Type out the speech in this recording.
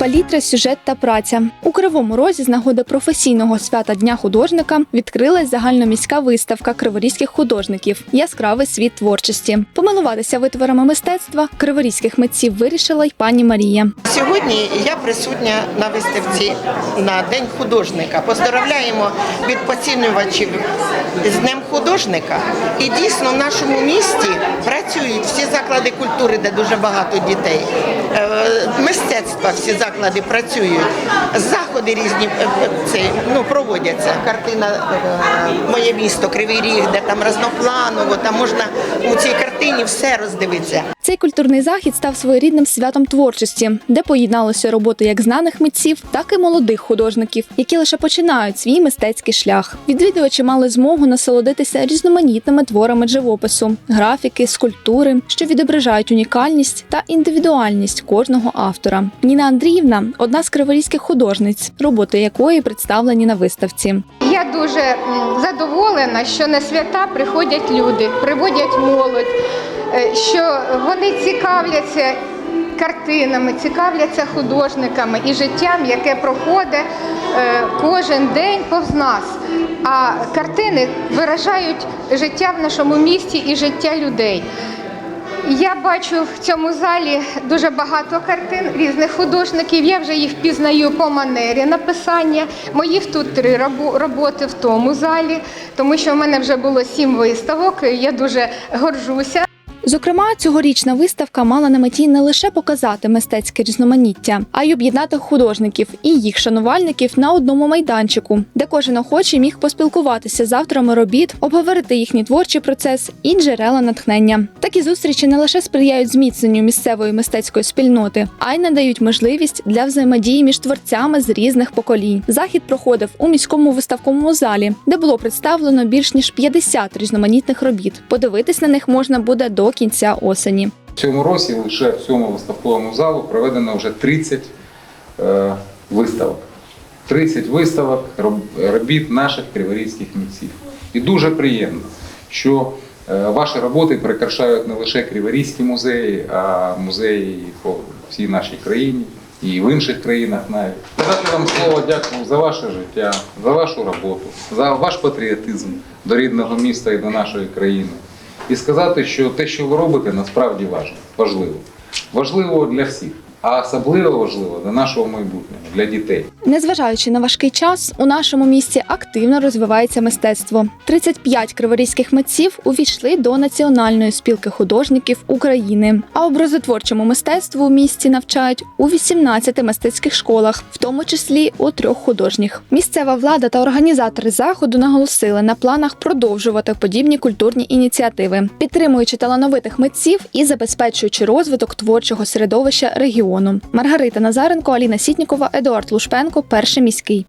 палітра, сюжет та праця. У Кривому Розі з нагоди професійного свята Дня художника відкрилась загальноміська виставка криворізьких художників Яскравий світ творчості. Помилуватися витворами мистецтва криворізьких митців вирішила й пані Марія. Сьогодні я присутня на виставці на День художника. Поздоровляємо відпоцінювачів з Днем художника. І дійсно в нашому місті працюють заклади культури, де дуже багато дітей. Е, Мистецтва всі заклади працюють. Заходи різні е, ну, проводяться. Картина е, Моє місто, Кривий Ріг, де там разнопланово, там можна у цій картині все роздивитися. Цей культурний захід став своєрідним святом творчості, де поєдналися роботи як знаних митців, так і молодих художників, які лише починають свій мистецький шлях. Відвідувачі мали змогу насолодитися різноманітними творами живопису, графіки, скульптури, що відображають унікальність та індивідуальність кожного автора. Ніна Андріївна одна з криворізьких художниць, роботи якої представлені на виставці. Я дуже задоволена, що на свята приходять люди, приводять молодь, що вони цікавляться картинами, цікавляться художниками і життям, яке проходить е, кожен день повз нас. А картини виражають життя в нашому місті і життя людей. Я бачу в цьому залі дуже багато картин різних художників. Я вже їх впізнаю по манері написання. Моїх тут три роботи в тому залі, тому що в мене вже було сім виставок. Я дуже горжуся. Зокрема, цьогорічна виставка мала на меті не лише показати мистецьке різноманіття, а й об'єднати художників і їх шанувальників на одному майданчику, де кожен охочий міг поспілкуватися з авторами робіт, обговорити їхній творчий процес і джерела натхнення. Такі зустрічі не лише сприяють зміцненню місцевої мистецької спільноти, а й надають можливість для взаємодії між творцями з різних поколінь. Захід проходив у міському виставковому залі, де було представлено більш ніж 50 різноманітних робіт. Подивитись на них можна буде до кінця осені. В цьому році лише в цьому виставковому залу проведено вже 30 е, виставок. 30 виставок робіт наших криворізьких митців. І дуже приємно, що е, ваші роботи прикрашають не лише криворізькі музеї, а музеї по всій нашій країні і в інших країнах навіть. Сказати вам слово дякую за ваше життя, за вашу роботу, за ваш патріотизм до рідного міста і до нашої країни і сказати, що те, що ви робите, насправді важливо. важливо. Для всіх, а особливо важливо для нашого майбутнього, для дітей. Незважаючи на важкий час, у нашому місті активно розвивається мистецтво. 35 криворізьких митців увійшли до Національної спілки художників України. А образотворчому мистецтву у місті навчають у 18 мистецьких школах, в тому числі у трьох художніх. Місцева влада та організатори заходу наголосили на планах продовжувати подібні культурні ініціативи, підтримуючи талановитих митців і забезпечуючи розвиток творчого середовища регіону. Маргарита Назаренко, Аліна Сітнікова, Едуард Лушпенко, перший міський.